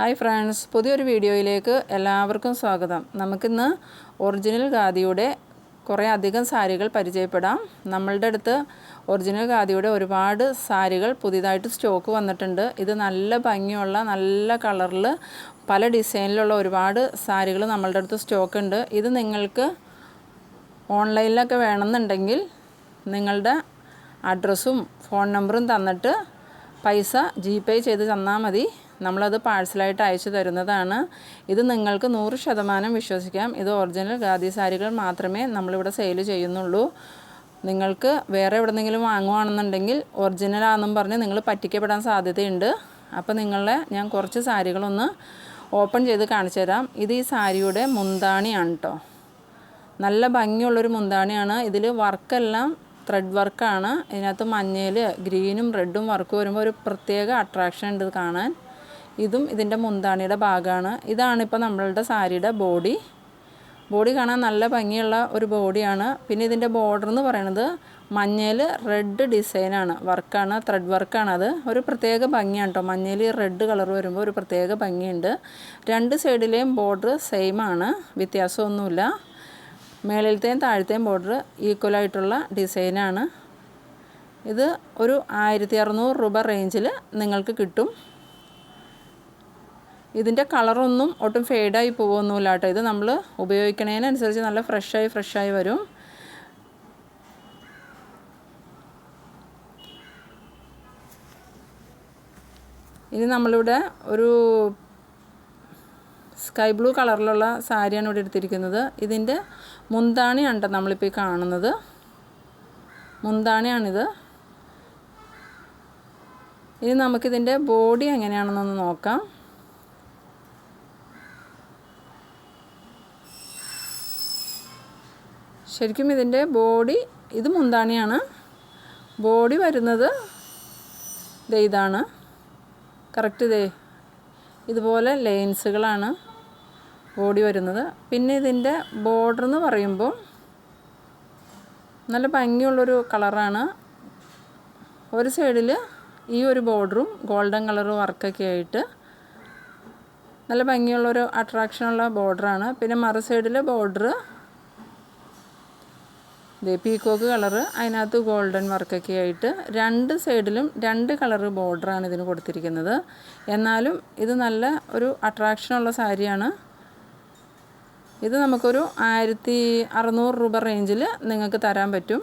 Hi friends പുതിയൊരു വീഡിയോയിലേക്ക് എല്ലാവർക്കും സ്വാഗതം. നമുക്കിന്ന് ഒറിജിനൽ ഖാദിയുടെ കുറേ അധികം സാരികൾ പരിചയപ്പെടാം. നമ്മളുടെ അടുത്ത് ഒറിജിനൽ ഖാദിയുടെ ഒരുപാട് സാരികൾ പുതിയതായിട്ട് സ്റ്റോക്ക് വന്നിട്ടുണ്ട്. ഇത് നല്ല ഭംഗിയുള്ള നല്ല കളറിൽ പല ഡിസൈനിലുള്ള ഒരുപാട് സാരികൾ നമ്മളുടെ അടുത്ത് സ്റ്റോക്ക് ഉണ്ട് ഇത് നിങ്ങൾക്ക് ഓൺലൈനിലൊക്കെ വേണമെന്നുണ്ടെങ്കിൽ നിങ്ങളുടെ അഡ്രസ്സും ഫോൺ നമ്പറും തന്നിട്ട് പൈസ ജി പേ ചെയ്ത് തന്നാൽ മതി. നമ്മളത് പാഴ്സലായിട്ട് അയച്ചു തരുന്നതാണ്. ഇത് നിങ്ങൾക്ക് നൂറ് ശതമാനം വിശ്വസിക്കാം. ഇത് ഒറിജിനൽ ഖാദി സാരികൾ മാത്രമേ നമ്മളിവിടെ സെയിൽ ചെയ്യുന്നുള്ളൂ. നിങ്ങൾക്ക് വേറെ എവിടെന്നെങ്കിലും വാങ്ങുവാണെന്നുണ്ടെങ്കിൽ ഒറിജിനലാണെന്നും പറഞ്ഞ് നിങ്ങൾ പറ്റിക്കപ്പെടാൻ സാധ്യതയുണ്ട്. അപ്പോൾ നിങ്ങളെ ഞാൻ കുറച്ച് സാരികളൊന്ന് ഓപ്പൺ ചെയ്ത് കാണിച്ചു തരാം. ഇത് ഈ സാരിയുടെ മുന്താണിയാണ് കേട്ടോ നല്ല ഭംഗിയുള്ളൊരു മുന്താണിയാണ്. ഇതിൽ വർക്കെല്ലാം ത്രെഡ് വർക്കാണ് ഇതിനകത്ത് മഞ്ഞയിൽ ഗ്രീനും റെഡും വർക്ക് വരുമ്പോൾ ഒരു പ്രത്യേക അട്രാക്ഷൻ ഉണ്ട് കാണാൻ. ഇതും ഇതിന്റെ മുന്താണിയുടെ ഭാഗമാണ്. ഇതാണ് ഇപ്പോൾ നമ്മളുടെ സാരിയുടെ ബോഡി. ബോഡി കാണാൻ നല്ല ഭംഗിയുള്ള ഒരു ബോഡിയാണ്. പിന്നെ ഇതിന്റെ ബോർഡർ എന്ന് പറയുന്നത് മഞ്ഞയിൽ റെഡ് ഡിസൈനാണ്. വർക്കാണ് ത്രെഡ് വർക്കാണ് അത്. ഒരു പ്രത്യേക ഭംഗിയാണ് കേട്ടോ. മഞ്ഞയിൽ റെഡ് കളർ വരുമ്പോൾ ഒരു പ്രത്യേക ഭംഗിയുണ്ട്. രണ്ട് സൈഡിലെയും ബോർഡർ സെയിം ആണ്. വ്യത്യാസമൊന്നുമില്ല. മേളിലത്തെയും താഴത്തെയും ബോർഡർ ഈക്വലായിട്ടുള്ള ഡിസൈനാണ്. ഇത് ഒരു ആയിരത്തി അറുന്നൂറ് രൂപ റേഞ്ചിൽ നിങ്ങൾക്ക് കിട്ടും. ഇതിന്റെ കളറൊന്നും ഒട്ടും ഫെയ്ഡായി പോകുമൊന്നുമില്ല കേട്ടോ. ഇത് നമ്മൾ ഉപയോഗിക്കണതിനനുസരിച്ച് നല്ല ഫ്രഷായി ഫ്രഷായി വരും. ഇനി നമ്മളിവിടെ ഒരു സ്കൈ ബ്ലൂ കളറിലുള്ള സാരിയാണ് ഇവിടെ എടുത്തിരിക്കുന്നത്. ഇതിന്റെ മുന്താണിയാണ് നമ്മളിപ്പോൾ കാണുന്നത്. മുന്താണിയാണിത്. ഇനി നമുക്കിതിന്റെ ബോഡി എങ്ങനെയാണെന്നൊന്ന് നോക്കാം. ശരിക്കും ഇതിന്റെ ബോഡി ഇത് മുന്താണിയാണ്. ബോഡി വരുന്നത് ദേ ഇതാണ്. കറക്റ്റ് ദേ ഇതുപോലെ ലൈൻസുകളാണ് ബോഡി വരുന്നത്. പിന്നെ ഇതിന്റെ ബോർഡർ എന്ന് പറയുമ്പോൾ നല്ല ഭംഗിയുള്ളൊരു കളറാണ്. ഒരു സൈഡിൽ ഈ ഒരു ബോർഡറും ഗോൾഡൻ കളർ വർക്കൊക്കെ ആയിട്ട് നല്ല ഭംഗിയുള്ളൊരു അട്രാക്ഷനുള്ള ബോർഡറാണ്. പിന്നെ മറു സൈഡിൽ ബോർഡർ ഇതേ പീക്കോക്ക് കളറ് അതിനകത്ത് ഗോൾഡൻ വർക്കൊക്കെ ആയിട്ട് രണ്ട് സൈഡിലും രണ്ട് കളറ് ബോർഡറാണ് ഇതിന് കൊടുത്തിരിക്കുന്നത്. എന്നാലും ഇത് നല്ല ഒരു അട്രാക്ഷനുള്ള സാരിയാണ്. ഇത് നമുക്കൊരു ആയിരത്തി അറുന്നൂറ് രൂപ റേഞ്ചിൽ നിങ്ങൾക്ക് തരാൻ പറ്റും.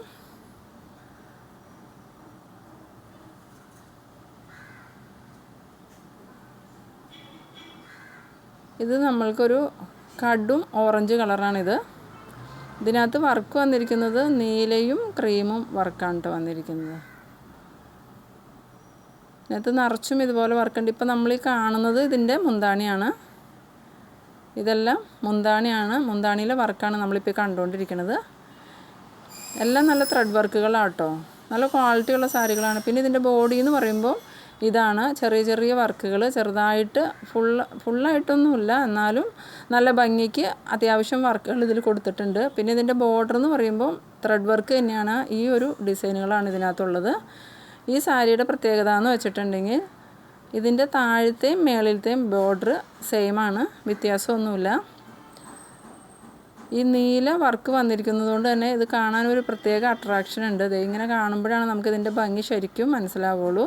ഇത് നമ്മൾക്കൊരു കടും ഓറഞ്ച് കളറാണിത് ഇതിനകത്ത് വർക്ക് വന്നിരിക്കുന്നത് നീലയും ക്രീമും വർക്കാണ് കേട്ടോ വന്നിരിക്കുന്നത്. ഇതിനകത്ത് നിറച്ചും ഇതുപോലെ വർക്കുണ്ട് ഇപ്പം നമ്മൾ ഈ കാണുന്നത് ഇതിന്റെ മുന്താണിയാണ്. ഇതെല്ലാം മുന്താണിയാണ്. മുന്താണിയിലെ വർക്കാണ് നമ്മളിപ്പോൾ കണ്ടുകൊണ്ടിരിക്കുന്നത് എല്ലാം നല്ല ത്രെഡ് വർക്കുകളാണ് കേട്ടോ നല്ല ക്വാളിറ്റിയുള്ള സാരികളാണ്. പിന്നെ ഇതിന്റെ ബോഡി എന്ന് പറയുമ്പോൾ ഇതാണ് ചെറിയ ചെറിയ വർക്കുകൾ ചെറുതായിട്ട് ഫുള്ള് ഫുള്ളായിട്ടൊന്നുമില്ല എന്നാലും നല്ല ഭംഗിക്ക് അത്യാവശ്യം വർക്കുകൾ ഇതിൽ കൊടുത്തിട്ടുണ്ട്. പിന്നെ ഇതിന്റെ ബോർഡർ എന്ന് പറയുമ്പോൾ ത്രെഡ് വർക്ക് തന്നെയാണ് ഈ ഒരു ഡിസൈനുകളാണ് ഇതിനകത്തുള്ളത്. ഈ സാരിയുടെ പ്രത്യേകത എന്ന് വെച്ചിട്ടുണ്ടെങ്കിൽ ഇതിന്റെ താഴത്തെയും മേളിലത്തെയും ബോർഡർ സെയിമാണ് വ്യത്യാസമൊന്നുമില്ല. ഈ നീല വർക്ക് വന്നിരിക്കുന്നത് കൊണ്ട് തന്നെ ഇത് കാണാൻ ഒരു പ്രത്യേക അട്രാക്ഷൻ ഉണ്ട്. ഇത് ഇങ്ങനെ കാണുമ്പോഴാണ് നമുക്ക് ഇതിന്റെ ഭംഗി ശരിക്കും മനസ്സിലാവുള്ളൂ.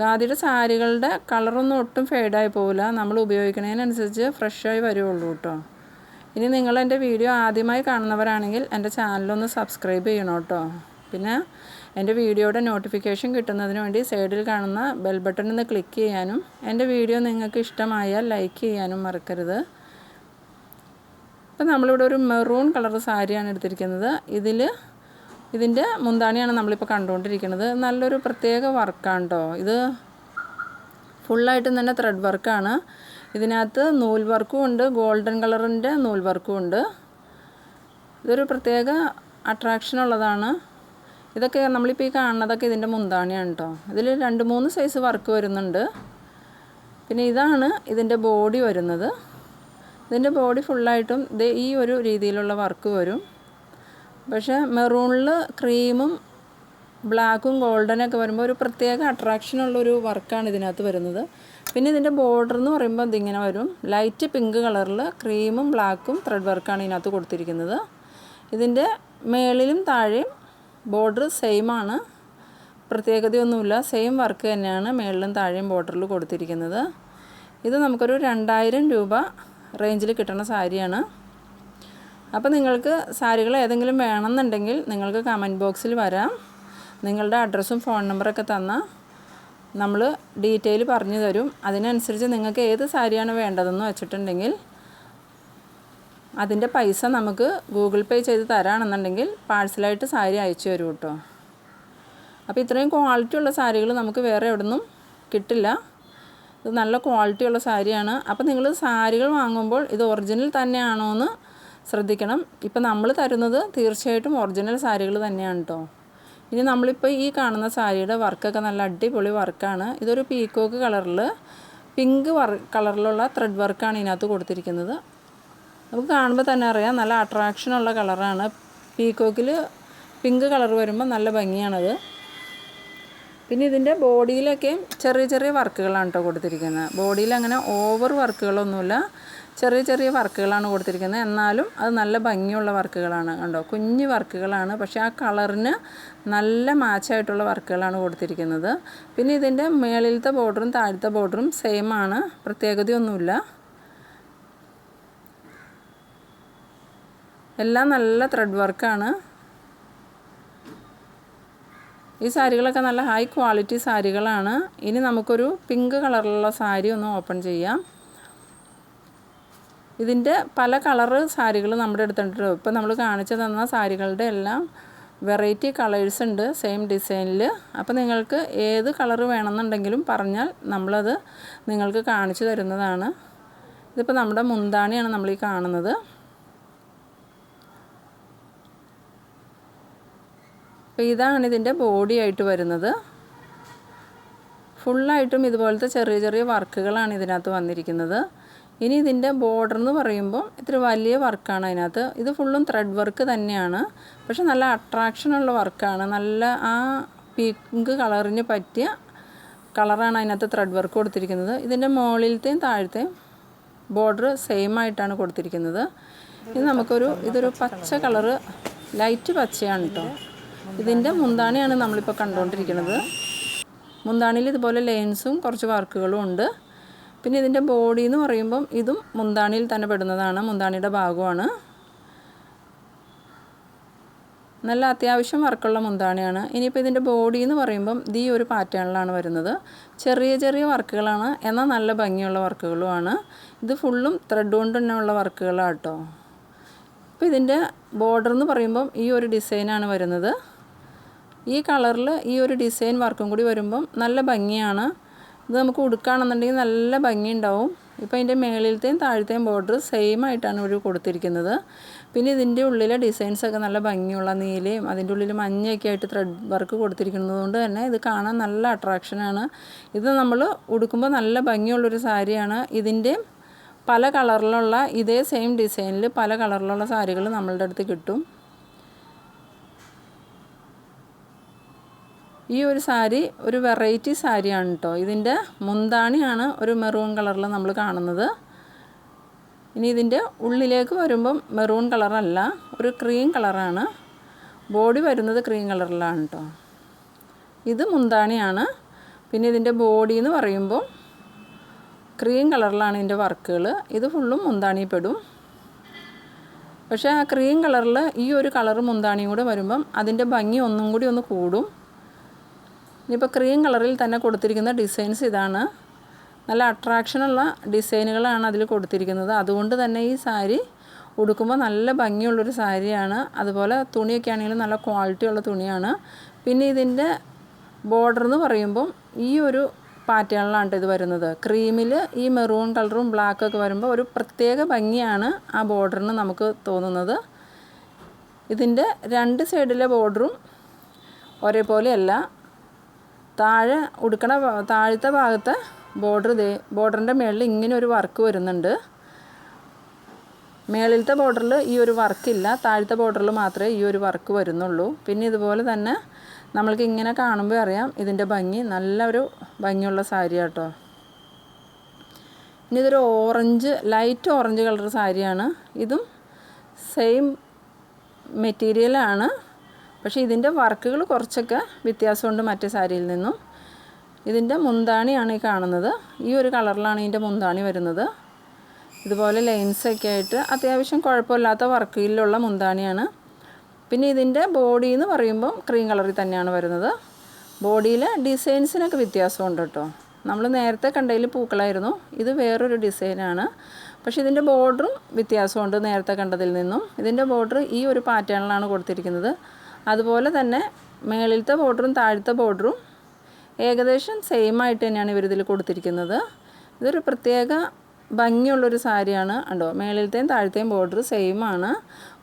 ഖാദിയുടെ സാരികളുടെ കളറൊന്നും ഒട്ടും ഫെയ്ഡായി പോവില്ല. നമ്മൾ ഉപയോഗിക്കുന്നതിനനുസരിച്ച് ഫ്രഷായി വരുള്ളൂ കേട്ടോ. ഇനി നിങ്ങൾ എന്റെ വീഡിയോ ആദ്യമായി കാണുന്നവരാണെങ്കിൽ എന്റെ ചാനലൊന്ന് സബ്സ്ക്രൈബ് ചെയ്യണം കേട്ടോ. പിന്നെ എന്റെ വീഡിയോയുടെ നോട്ടിഫിക്കേഷൻ കിട്ടുന്നതിന് വേണ്ടി സൈഡിൽ കാണുന്ന ബെൽ ബട്ടൺ ഒന്ന് ക്ലിക്ക് ചെയ്യാനും എന്റെ വീഡിയോ നിങ്ങൾക്ക് ഇഷ്ടമായാൽ ലൈക്ക് ചെയ്യാനും മറക്കരുത്. ഇപ്പം നമ്മളിവിടെ ഒരു മെറൂൺ കളർ സാരിയാണ് എടുത്തിരിക്കുന്നത്. ഇതിൽ ഇതിന്റെ മുന്താണിയാണ് നമ്മളിപ്പോൾ കണ്ടുകൊണ്ടിരിക്കുന്നത്. നല്ലൊരു പ്രത്യേക വർക്കാണ് കേട്ടോ ഇത്. ഫുള്ളായിട്ടും തന്നെ ത്രെഡ് വർക്കാണ് ഇതിനകത്ത് നൂൽ വർക്കും ഉണ്ട് ഗോൾഡൻ കളറിന്റെ നൂൽ വർക്കും ഉണ്ട്. ഇതൊരു പ്രത്യേക അട്രാക്ഷൻ ഉള്ളതാണ്. ഇതൊക്കെ നമ്മളിപ്പോൾ ഈ കാണുന്നതൊക്കെ ഇതിന്റെ മുന്താണിയാണ് കേട്ടോ ഇതിൽ രണ്ട് മൂന്ന് സൈസ് വർക്ക് വരുന്നുണ്ട്. പിന്നെ ഇതാണ് ഇതിന്റെ ബോഡി വരുന്നത്. ഇതിന്റെ ബോഡി ഫുള്ളായിട്ടും ഈ ഒരു രീതിയിലുള്ള വർക്ക് വരും. പക്ഷേ മെറൂണിൽ ക്രീമും ബ്ലാക്കും ഗോൾഡനൊക്കെ വരുമ്പോൾ ഒരു പ്രത്യേക അട്രാക്ഷനുള്ളൊരു വർക്കാണ് ഇതിനകത്ത് വരുന്നത്. പിന്നെ ഇതിന്റെ ബോർഡർ എന്ന് പറയുമ്പോൾ ഇതിങ്ങനെ വരും. ലൈറ്റ് പിങ്ക് കളറിൽ ക്രീമും ബ്ലാക്കും ത്രെഡ് വർക്കാണ് ഇതിനകത്ത് കൊടുത്തിരിക്കുന്നത്. ഇതിന്റെ മേളിലും താഴെയും ബോർഡർ സെയിം ആണ്. പ്രത്യേകതയൊന്നുമില്ല. സെയിം വർക്ക് തന്നെയാണ് മേളിലും താഴെയും ബോർഡറിൽ കൊടുത്തിരിക്കുന്നത്. ഇത് നമുക്കൊരു രണ്ടായിരം രൂപ റേഞ്ചിൽ കിട്ടുന്ന സാരിയാണ്. അപ്പോൾ നിങ്ങൾക്ക് സാരികൾ ഏതെങ്കിലും വേണമെന്നുണ്ടെങ്കിൽ നിങ്ങൾക്ക് കമന്റ് ബോക്സിൽ വരാം. നിങ്ങളുടെ അഡ്രസ്സും ഫോൺ നമ്പറൊക്കെ തന്നാൽ നമ്മൾ ഡീറ്റെയിൽ പറഞ്ഞു തരും. അതിനനുസരിച്ച് നിങ്ങൾക്ക് ഏത് സാരിയാണ് വേണ്ടതെന്ന് വെച്ചിട്ടുണ്ടെങ്കിൽ അതിന്റെ പൈസ നമുക്ക് ഗൂഗിൾ പേ ചെയ്ത് തരാണെന്നുണ്ടെങ്കിൽ പാഴ്സലായിട്ട് സാരി അയച്ചു തരും കേട്ടോ. അപ്പോൾ ഇത്രയും ക്വാളിറ്റി ഉള്ള സാരികൾ നമുക്ക് വേറെ എവിടെ നിന്നും കിട്ടില്ല. ഇത് നല്ല ക്വാളിറ്റി ഉള്ള സാരിയാണ്. അപ്പോൾ നിങ്ങൾ സാരികൾ വാങ്ങുമ്പോൾ ഇത് ഒറിജിനൽ തന്നെയാണോ എന്ന് ശ്രദ്ധിക്കണം. ഇപ്പം നമ്മൾ തരുന്നത് തീർച്ചയായിട്ടും ഒറിജിനൽ സാരികൾ തന്നെയാണ് കേട്ടോ ഇനി നമ്മളിപ്പോൾ ഈ കാണുന്ന സാരിയുടെ വർക്കൊക്കെ നല്ല അടിപൊളി വർക്കാണ്. ഇതൊരു പീക്കോക്ക് കളറിൽ പിങ്ക് വർ കളറിലുള്ള ത്രെഡ് വർക്കാണ് ഇതിനകത്ത് കൊടുത്തിരിക്കുന്നത്. നമുക്ക് കാണുമ്പോൾ തന്നെ അറിയാം നല്ല അട്രാക്ഷനുള്ള കളറാണ്. പീക്കോക്കിൽ പിങ്ക് കളർ വരുമ്പോൾ നല്ല ഭംഗിയാണത്. പിന്നെ ഇതിന്റെ ബോഡിയിലൊക്കെ ചെറിയ ചെറിയ വർക്കുകളാണ് കേട്ടോ കൊടുത്തിരിക്കുന്നത്. ബോഡിയിൽ അങ്ങനെ ഓവർ വർക്കുകളൊന്നുമില്ല ചെറിയ ചെറിയ വർക്കുകളാണ് കൊടുത്തിരിക്കുന്നത്. എന്നാലും അത് നല്ല ഭംഗിയുള്ള വർക്കുകളാണ് കണ്ടോ? കുഞ്ഞു വർക്കുകളാണ്. പക്ഷേ ആ കളറിന് നല്ല മാച്ചായിട്ടുള്ള വർക്കുകളാണ് കൊടുത്തിരിക്കുന്നത്. പിന്നെ ഇതിന്റെ മേളിലത്തെ ബോർഡറും താഴത്തെ ബോർഡറും സെയിം ആണ്. പ്രത്യേകതയൊന്നുമില്ല. എല്ലാം നല്ല ത്രെഡ് വർക്കാണ് ഈ സാരികളൊക്കെ നല്ല ഹൈ ക്വാളിറ്റി സാരികളാണ്. ഇനി നമുക്കൊരു പിങ്ക് കളറിലുള്ള സാരി ഒന്ന് ഓപ്പൺ ചെയ്യാം. ഇതിന്റെ പല കളറ് സാരികൾ നമ്മുടെ അടുത്തുണ്ട് ഇപ്പോൾ നമ്മൾ കാണിച്ചു തന്ന സാരികളുടെ എല്ലാം വെറൈറ്റി കളേഴ്സ് ഉണ്ട് സെയിം ഡിസൈനിൽ അപ്പോൾ നിങ്ങൾക്ക് ഏത് കളർ വേണമെന്നുണ്ടെങ്കിലും പറഞ്ഞാൽ നമ്മളത് നിങ്ങൾക്ക് കാണിച്ചു തരുന്നതാണ്. ഇതിപ്പോൾ നമ്മുടെ മുന്താണിയാണ് നമ്മൾ ഈ കാണുന്നത്. അപ്പോൾ ഇതാണ് ഇതിന്റെ ബോഡി ആയിട്ട് വരുന്നത്. ഫുള്ളായിട്ടും ഇതുപോലത്തെ ചെറിയ ചെറിയ വർക്കുകളാണ് ഇതിനകത്ത് വന്നിരിക്കുന്നത്. ഇനി ഇതിന്റെ ബോർഡർ എന്ന് പറയുമ്പോൾ ഇത്ര വലിയ വർക്കാണ് അതിനകത്ത്. ഇത് ഫുള്ളും ത്രെഡ് വർക്ക് തന്നെയാണ്. പക്ഷെ നല്ല അട്രാക്ഷനുള്ള വർക്കാണ് നല്ല ആ പിങ്ക് കളറിന് പറ്റിയ കളറാണ് അതിനകത്ത് ത്രെഡ് വർക്ക് കൊടുത്തിരിക്കുന്നത്. ഇതിന്റെ മുകളിലത്തെയും താഴത്തെയും ബോർഡർ സെയിം ആയിട്ടാണ് കൊടുത്തിരിക്കുന്നത്. ഇത് നമുക്കൊരു ഇതൊരു പച്ച കളറ് ലൈറ്റ് പച്ചയാണ് കേട്ടോ ഇതിന്റെ മുന്താണിയാണ് നമ്മളിപ്പോൾ കണ്ടുകൊണ്ടിരിക്കുന്നത്. മുന്താണിയിൽ ഇതുപോലെ ലെയിൻസും കുറച്ച് വർക്കുകളും ഉണ്ട്. പിന്നെ ഇതിന്റെ ബോഡി എന്ന് പറയുമ്പം ഇതും മുന്താണിയിൽ തന്നെ പെടുന്നതാണ്. മുന്താണിയുടെ ഭാഗമാണ്. നല്ല അത്യാവശ്യം വർക്കുള്ള മുന്താണിയാണ്. ഇനിയിപ്പോൾ ഇതിന്റെ ബോഡി എന്ന് പറയുമ്പം ദീ ഒരു പാറ്റേണിലാണ് വരുന്നത്. ചെറിയ ചെറിയ വർക്കുകളാണ്. എന്നാൽ നല്ല ഭംഗിയുള്ള വർക്കുകളുമാണ്. ഇത് ഫുള്ളും ത്രെഡ് കൊണ്ട് തന്നെ ഉള്ള വർക്കുകളാണ് കേട്ടോ ഇപ്പോൾ ഇതിന്റെ ബോർഡർ എന്ന് പറയുമ്പം ഈ ഒരു ഡിസൈനാണ് വരുന്നത്. ഈ കളറിൽ ഈ ഒരു ഡിസൈൻ വർക്കും കൂടി വരുമ്പം നല്ല ഭംഗിയാണ്. ഇത് നമുക്ക് ഉടുക്കുകയാണെന്നുണ്ടെങ്കിൽ നല്ല ഭംഗിയുണ്ടാവും. ഇപ്പോൾ അതിന്റെ മേളിലത്തെയും താഴത്തെയും ബോർഡർ സെയിം ആയിട്ടാണ് ഒരു കൊടുത്തിരിക്കുന്നത്. പിന്നെ ഇതിന്റെ ഉള്ളിലെ ഡിസൈൻസൊക്കെ നല്ല ഭംഗിയുള്ള നീലയും അതിന്റെ ഉള്ളിൽ മഞ്ഞയൊക്കെ ആയിട്ട് ത്രെഡ് വർക്ക് കൊടുത്തിരിക്കുന്നത് കൊണ്ട് തന്നെ ഇത് കാണാൻ നല്ല അട്രാക്ഷനാണ് ഇത് നമ്മൾ ഉടുക്കുമ്പോൾ നല്ല ഭംഗിയുള്ളൊരു സാരിയാണ്. ഇതിന്റെ പല കളറിലുള്ള ഇതേ സെയിം ഡിസൈനിൽ പല കളറിലുള്ള സാരികൾ നമ്മളുടെ അടുത്ത് കിട്ടും. ഈ ഒരു സാരി ഒരു വെറൈറ്റി സാരിയാണ് കേട്ടോ ഇതിന്റെ മുന്താണിയാണ് ഒരു മെറൂൺ കളറിൽ നമ്മൾ കാണുന്നത്. ഇനി ഇതിന്റെ ഉള്ളിലേക്ക് വരുമ്പം മെറൂൺ കളറല്ല ഒരു ക്രീം കളറാണ്. ബോഡി വരുന്നത് ക്രീം കളറിലാണ് കേട്ടോ ഇത് മുന്താണിയാണ്. പിന്നെ ഇതിന്റെ ബോഡി എന്ന് പറയുമ്പോൾ ക്രീം കളറിലാണ് ഇതിന്റെ വർക്കുകൾ. ഇത് ഫുള്ളും മുന്താണിപ്പെടും. പക്ഷേ ആ ക്രീം കളറിൽ ഈ ഒരു കളർ മുന്താണിയും കൂടെ വരുമ്പം അതിന്റെ ഭംഗി ഒന്നും കൂടി ഒന്ന് കൂടും. ഇനിയിപ്പോൾ ക്രീം കളറിൽ തന്നെ കൊടുത്തിരിക്കുന്ന ഡിസൈൻസ് ഇതാണ്. നല്ല അട്രാക്ഷനുള്ള ഡിസൈനുകളാണ് അതിൽ കൊടുത്തിരിക്കുന്നത്. അതുകൊണ്ട് തന്നെ ഈ സാരി ഉടുക്കുമ്പോൾ നല്ല ഭംഗിയുള്ളൊരു സാരിയാണ് അതുപോലെ തുണിയൊക്കെ ആണെങ്കിലും നല്ല ക്വാളിറ്റി ഉള്ള തുണിയാണ്. പിന്നെ ഇതിന്റെ ബോർഡർ എന്ന് പറയുമ്പം ഈ ഒരു പാറ്റേണിലാണ് ഇത് വരുന്നത്. ക്രീമിൽ ഈ മെറൂൺ കളറും ബ്ലാക്കൊക്കെ വരുമ്പോൾ ഒരു പ്രത്യേക ഭംഗിയാണ് ആ ബോർഡറിന് നമുക്ക് തോന്നുന്നത്. ഇതിന്റെ രണ്ട് സൈഡിലെ ബോർഡറും ഒരേപോലെയല്ല താഴെ ഉടുക്കണ താഴത്തെ ഭാഗത്തെ ബോർഡർ ഇതേ ബോർഡറിന്റെ മുകളിൽ ഇങ്ങനെ ഒരു വർക്ക് വരുന്നുണ്ട്. മേളിലത്തെ ബോർഡറിൽ ഈ ഒരു വർക്കില്ല താഴത്തെ ബോർഡറിൽ മാത്രമേ ഈ ഒരു വർക്ക് വരുന്നുള്ളൂ. പിന്നെ ഇതുപോലെ തന്നെ നമ്മൾക്ക് ഇങ്ങനെ കാണുമ്പോൾ അറിയാം ഇതിന്റെ ഭംഗി നല്ല ഒരു ഭംഗിയുള്ള സാരി കേട്ടോ ഇനി ഇതൊരു ഓറഞ്ച് ലൈറ്റ് ഓറഞ്ച് കളർ സാരിയാണ്. ഇതും സെയിം മെറ്റീരിയലാണ് പക്ഷേ ഇതിന്റെ വർക്കുകൾ കുറച്ചൊക്കെ വ്യത്യാസമുണ്ട് മറ്റേ സാരിയിൽ നിന്നും. ഇതിന്റെ മുന്താണിയാണ് ഈ കാണുന്നത്. ഈ ഒരു കളറിലാണ് ഇതിന്റെ മുന്താണി വരുന്നത്. ഇതുപോലെ ലൈൻസൊക്കെ ആയിട്ട് അത്യാവശ്യം കുഴപ്പമില്ലാത്ത വർക്കിലുള്ള മുന്താണിയാണ്. പിന്നെ ഇതിന്റെ ബോഡി എന്ന് പറയുമ്പം ക്രീം കളറിൽ തന്നെയാണ് വരുന്നത്. ബോഡിയിൽ ഡിസൈൻസിനൊക്കെ വ്യത്യാസമുണ്ട് കേട്ടോ. നമ്മൾ നേരത്തെ കണ്ടതിൽ പൂക്കളായിരുന്നു. ഇത് വേറൊരു ഡിസൈനാണ് പക്ഷേ ഇതിന്റെ ബോർഡറും വ്യത്യാസമുണ്ട് നേരത്തെ കണ്ടതിൽ നിന്നും. ഇതിന്റെ ബോർഡർ ഈ ഒരു പാറ്റേണിലാണ് കൊടുത്തിരിക്കുന്നത്. അതുപോലെ തന്നെ മേളിലത്തെ ബോർഡറും താഴത്തെ ബോർഡറും ഏകദേശം സെയിം ആയിട്ട് തന്നെയാണ് ഇവരിതിൽ കൊടുത്തിരിക്കുന്നത്. ഇതൊരു പ്രത്യേക ഭംഗിയുള്ളൊരു സാരിയാണ് ഉണ്ടോ മേളിലത്തെയും താഴത്തെയും ബോർഡർ സെയിം ആണ്.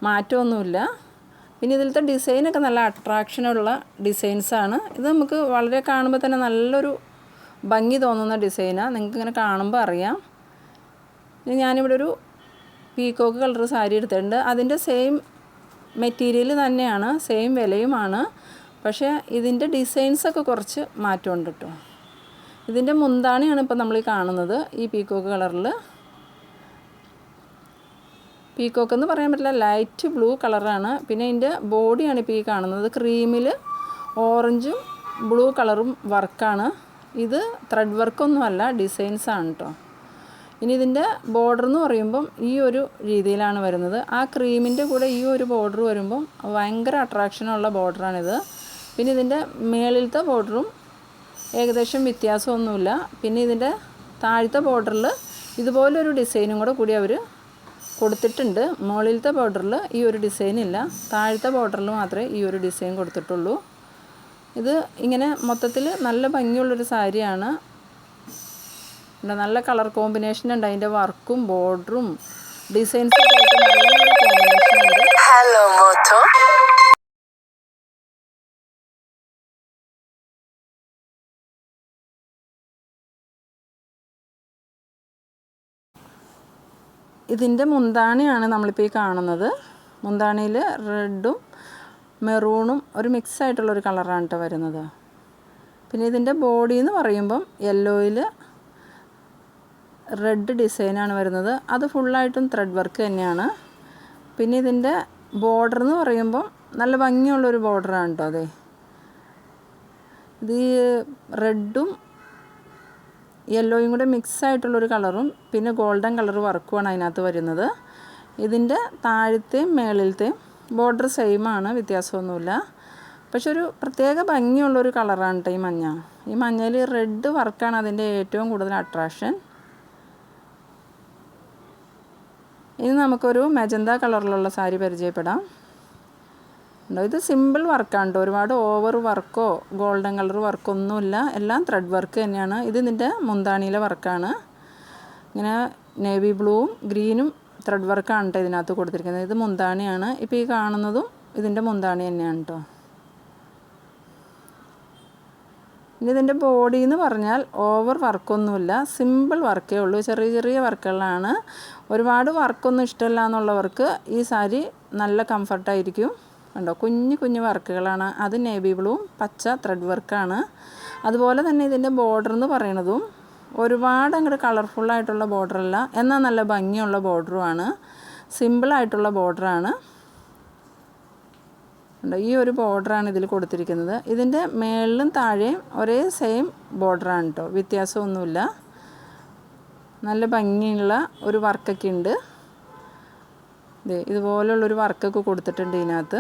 മാറ്റമൊന്നുമില്ല. പിന്നെ ഇതിലത്തെ ഡിസൈനൊക്കെ നല്ല അട്രാക്ഷനുള്ള ഡിസൈൻസാണ് ഇത് നമുക്ക് വളരെ കാണുമ്പോൾ തന്നെ നല്ലൊരു ഭംഗി തോന്നുന്ന ഡിസൈനാണ് നിങ്ങൾക്ക് ഇങ്ങനെ കാണുമ്പോൾ അറിയാം. ഞാനിവിടെ ഒരു പീക്കോക്ക് കളർ സാരി എടുത്തിട്ടുണ്ട്. അതിന്റെ സെയിം മെറ്റീരിയൽ തന്നെയാണ് സെയിം വിലയുമാണ്. പക്ഷേ ഇതിന്റെ ഡിസൈൻസൊക്കെ കുറച്ച് മാറ്റമുണ്ട് കേട്ടോ ഇതിന്റെ മുന്താണിയാണ് ഇപ്പോൾ നമ്മൾ ഈ കാണുന്നത് ഈ പീക്കോക്ക് കളറിൽ. പീക്കോക്ക് എന്ന് പറയാൻ പറ്റില്ല ലൈറ്റ് ബ്ലൂ കളറാണ് പിന്നെ ഇതിന്റെ ബോഡിയാണ് ഇപ്പോൾ ഈ കാണുന്നത് ക്രീമിൽ ഓറഞ്ചും ബ്ലൂ കളറും വർക്കാണ് ഇത് ത്രെഡ് വർക്കൊന്നുമല്ല ഡിസൈൻസാണ് കേട്ടോ ഇനി ഇതിന്റെ ബോർഡർ എന്ന് പറയുമ്പം ഈ ഒരു രീതിയിലാണ് വരുന്നത്. ആ ക്രീമിന്റെ കൂടെ ഈ ഒരു ബോർഡർ വരുമ്പം ഭയങ്കര അട്രാക്ഷനുള്ള ബോർഡറാണിത് പിന്നെ ഇതിന്റെ മേളിലത്തെ ബോർഡറും ഏകദേശം വ്യത്യാസമൊന്നുമില്ല. പിന്നെ ഇതിന്റെ താഴത്തെ ബോർഡറിൽ ഇതുപോലൊരു ഡിസൈനും കൂടെ കൂടി അവർ കൊടുത്തിട്ടുണ്ട്. മുകളിലത്തെ ബോർഡറിൽ ഈ ഒരു ഡിസൈൻ ഇല്ല. താഴത്തെ ബോർഡറിൽ മാത്രമേ ഈ ഒരു ഡിസൈൻ കൊടുത്തിട്ടുള്ളൂ. ഇത് ഇങ്ങനെ മൊത്തത്തിൽ നല്ല ഭംഗിയുള്ളൊരു സാരിയാണ്. ഉണ്ട് നല്ല കളർ കോമ്പിനേഷൻ ഉണ്ട്. അതിന്റെ വർക്കും ബോർഡറും ഡിസൈൻസും ഹലോ മോത്തോ. ഇതിന്റെ മുന്താണിയാണ് നമ്മളിപ്പോൾ ഈ കാണുന്നത്. മുന്താണിയിൽ റെഡും മെറൂണും ഒരു മിക്സ് ആയിട്ടുള്ളൊരു കളറാണ് കേട്ടോ വരുന്നത്. പിന്നെ ഇതിന്റെ ബോഡി എന്ന് പറയുമ്പം യെല്ലോയിൽ റെഡ് ഡിസൈനാണ് വരുന്നത്. അത് ഫുള്ളായിട്ടും ത്രെഡ് വർക്ക് തന്നെയാണ്. പിന്നെ ഇതിന്റെ ബോർഡർ എന്ന് പറയുമ്പം നല്ല ഭംഗിയുള്ളൊരു ബോർഡറാണ് കേട്ടോ അതെ. ഇത് റെഡും യെല്ലോയും കൂടെ മിക്സ് ആയിട്ടുള്ളൊരു കളറും പിന്നെ ഗോൾഡൻ കളർ വർക്കുമാണ് അതിനകത്ത് വരുന്നത്. ഇതിന്റെ താഴത്തെയും മേളിലത്തെയും ബോർഡർ സെയിമാണ് വ്യത്യാസമൊന്നുമില്ല. പക്ഷെ ഒരു പ്രത്യേക ഭംഗിയുള്ളൊരു കളറാണ് കേട്ടോ ഈ മഞ്ഞ. ഈ മഞ്ഞയിൽ റെഡ് വർക്കാണ് അതിന്റെ ഏറ്റവും കൂടുതൽ അട്രാക്ഷൻ ഇനി നമുക്കൊരു മെജന്ത കളറിലുള്ള സാരി പരിചയപ്പെടാം. ഉണ്ടോ? ഇത് സിമ്പിൾ വർക്കാണ് ഒരുപാട് ഓവർ വർക്കോ ഗോൾഡൻ കളർ വർക്കോ ഒന്നുമില്ല. എല്ലാം ത്രെഡ് വർക്ക് തന്നെയാണ്. ഇത് ഇതിന്റെ മുന്താണിയിലെ വർക്കാണ് ഇങ്ങനെ നേവി ബ്ലൂവും ഗ്രീനും ത്രെഡ് വർക്കാണ് കേട്ടോ ഇതിനകത്ത് കൊടുത്തിരിക്കുന്നത്. ഇത് മുന്താണിയാണ്. ഇപ്പോൾ ഈ കാണുന്നതും ഇതിന്റെ മുന്താണി തന്നെയാണ് കേട്ടോ ഇനി ഇതിന്റെ ബോഡി എന്ന് പറഞ്ഞാൽ ഓവർ വർക്കൊന്നുമില്ല സിമ്പിൾ വർക്കേ ഉള്ളൂ. ചെറിയ ചെറിയ വർക്കുകളാണ് ഒരുപാട് വർക്കൊന്നും ഇഷ്ടമല്ല എന്നുള്ളവർക്ക് ഈ സാരി നല്ല കംഫർട്ടായിരിക്കും. ഉണ്ടോ കുഞ്ഞു കുഞ്ഞു വർക്കുകളാണ്. അത് നേവി ബ്ലൂ പച്ച ത്രെഡ് വർക്കാണ് അതുപോലെ തന്നെ ഇതിന്റെ ബോർഡർ എന്ന് പറയുന്നതും ഒരുപാട് അങ്ങോട്ട് കളർഫുള്ളായിട്ടുള്ള ബോർഡറല്ല എന്നാൽ നല്ല ഭംഗിയുള്ള ബോർഡറുമാണ് സിമ്പിളായിട്ടുള്ള ബോർഡറാണ് ഉണ്ട് ഈ ഒരു ബോർഡറാണ് ഇതിൽ കൊടുത്തിരിക്കുന്നത്. ഇതിന്റെ മേളിലും താഴെയും ഒരേ സെയിം ബോർഡറാണ് കേട്ടോ വ്യത്യാസമൊന്നുമില്ല. നല്ല ഭംഗിയുള്ള ഒരു വർക്കൊക്കെ ഉണ്ട്. ഇതുപോലുള്ളൊരു വർക്കൊക്കെ കൊടുത്തിട്ടുണ്ട് ഇതിനകത്ത്.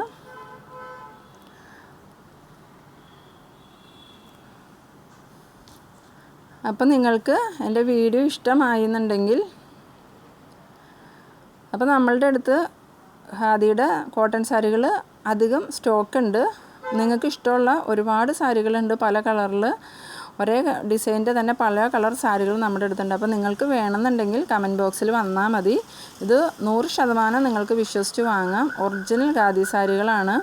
അപ്പം നിങ്ങൾക്ക് എന്റെ വീഡിയോ ഇഷ്ടമായിരുന്നുണ്ടെങ്കിൽ അപ്പോൾ നമ്മളുടെ അടുത്ത് ഖാദിയുടെ കോട്ടൺ സാരികൾ അധികം സ്റ്റോക്ക് ഉണ്ട്. നിങ്ങൾക്ക് ഇഷ്ടമുള്ള ഒരുപാട് സാരികളുണ്ട് പല കളറിൽ. ഒരേ ഡിസൈന്റെ തന്നെ പല കളർ സാരികൾ നമ്മുടെ അടുത്തുണ്ട്. അപ്പോൾ നിങ്ങൾക്ക് വേണമെന്നുണ്ടെങ്കിൽ കമന്റ് ബോക്സിൽ വന്നാൽ മതി. ഇത് നൂറ് ശതമാനം നിങ്ങൾക്ക് വിശ്വസിച്ച് വാങ്ങാം. ഒറിജിനൽ ഖാദി സാരികളാണ്.